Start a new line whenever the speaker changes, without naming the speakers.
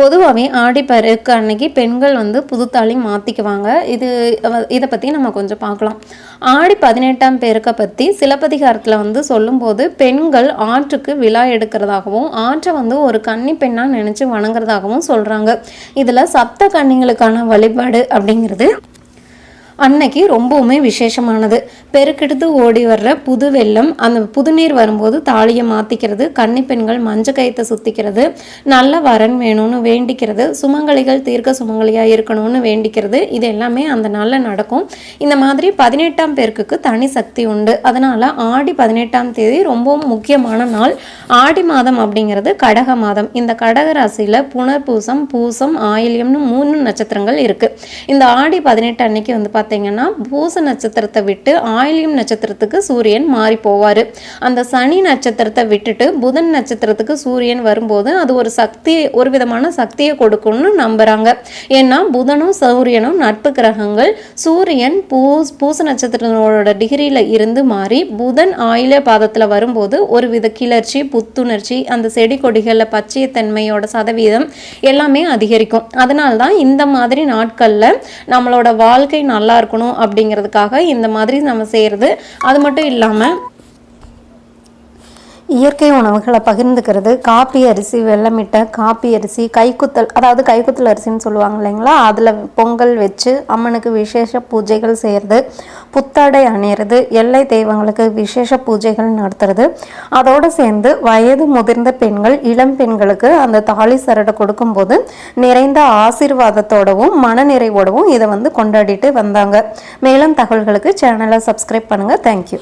பொதுவாகவே ஆடிப்பெருக்கு அன்னைக்கு பெண்கள் வந்து புதுத்தாளி மாற்றிக்குவாங்க இது இதை பற்றி நம்ம கொஞ்சம் பார்க்கலாம் ஆடி பதினெட்டாம் பேருக்கை பற்றி சிலப்பதிகாரத்தில் வந்து சொல்லும்போது பெண்கள் ஆற்றுக்கு விழா எடுக்கிறதாகவும் ஆற்றை வந்து ஒரு கன்னி பெண்ணாக நினச்சி வணங்குறதாகவும் சொல்கிறாங்க இதில் சப்த கன்னிகளுக்கான வழிபாடு அப்படிங்கிறது அன்னைக்கு ரொம்பவுமே விசேஷமானது. பெருக்கெடுத்து ஓடி வர்ற புது வெள்ளம் அந்த புதுநீர் வரும்போது தாலியை மாற்றிக்கிறது கன்னி பெண்கள் மஞ்ச கயத்தை சுற்றிக்கிறது நல்ல வரன் வேணும்னு வேண்டிக்கிறது சுமங்கலிகள் தீர்க்க சுமங்கலியாக இருக்கணும்னு வேண்டிக்கிறது இது எல்லாமே அந்த நாளில் நடக்கும். இந்த மாதிரி பதினெட்டாம் பேருக்கு தனி சக்தி உண்டு. அதனால் ஆடி பதினெட்டாம் தேதி ரொம்பவும் முக்கியமான நாள். ஆடி மாதம் அப்படிங்கிறது கடக மாதம். இந்த கடக ராசியில் புனர்பூசம் பூசம் ஆயில்யம்னு மூணு நட்சத்திரங்கள் இருக்குது இந்த ஆடி பதினெட்டு அன்னைக்கு வந்து பார்த்தீங்கன்னா பூச நட்சத்திரத்தை விட்டு ஆயிலியம் நட்சத்திரத்துக்கு சூரியன் மாறி போவார். அந்த சனி நட்சத்திரத்தை விட்டுட்டு புதன் நட்சத்திரத்துக்கு சூரியன் வரும்போது அது ஒரு சக்தி ஒரு விதமான சக்தியை கொடுக்கும்னு நம்புகிறாங்க ஏன்னா புதனும் சூரியனும் நட்பு கிரகங்கள் சூரியன் பூஸ் பூச நட்சத்திரங்களோட டிகிரியில் இருந்து மாறி புதன் ஆயில பாதத்தில் வரும்போது ஒரு வித கிளர்ச்சி புத்துணர்ச்சி அந்த செடி கொடிகளில் பச்சைத்தன்மையோட சதவீதம் எல்லாமே அதிகரிக்கும். அதனால தான் இந்த மாதிரி நாட்களில் நம்மளோட வாழ்க்கை நல்லா இருக்கணும் அப்படிங்கிறதுக்காக இந்த மாதிரி நம்ம செய்கிறது அது மட்டும் இல்லாமல் இயற்கை உணவுகளை பகிர்ந்துக்கிறது. காப்பி அரிசி வெள்ளமிட்டை காப்பி அரிசி கைக்குத்தல் அதாவது கைக்குத்தல் அரிசின்னு சொல்லுவாங்க இல்லைங்களா? அதில் பொங்கல் வச்சு அம்மனுக்கு விசேஷ பூஜைகள் செய்கிறது புத்தாடை அணியிறது. எல்லை தெய்வங்களுக்கு விசேஷ பூஜைகள் நடத்துறது. அதோடு சேர்ந்து வயது முதிர்ந்த பெண்கள் இளம் பெண்களுக்கு அந்த தாலி சரடை கொடுக்கும்போது நிறைந்த ஆசீர்வாதத்தோடவும் மனநிறைவோடவும் இதை வந்து கொண்டாடிட்டு வந்தாங்க. மேலும் தகவல்களுக்கு சேனலை சப்ஸ்கிரைப் பண்ணுங்கள் தேங்க்யூ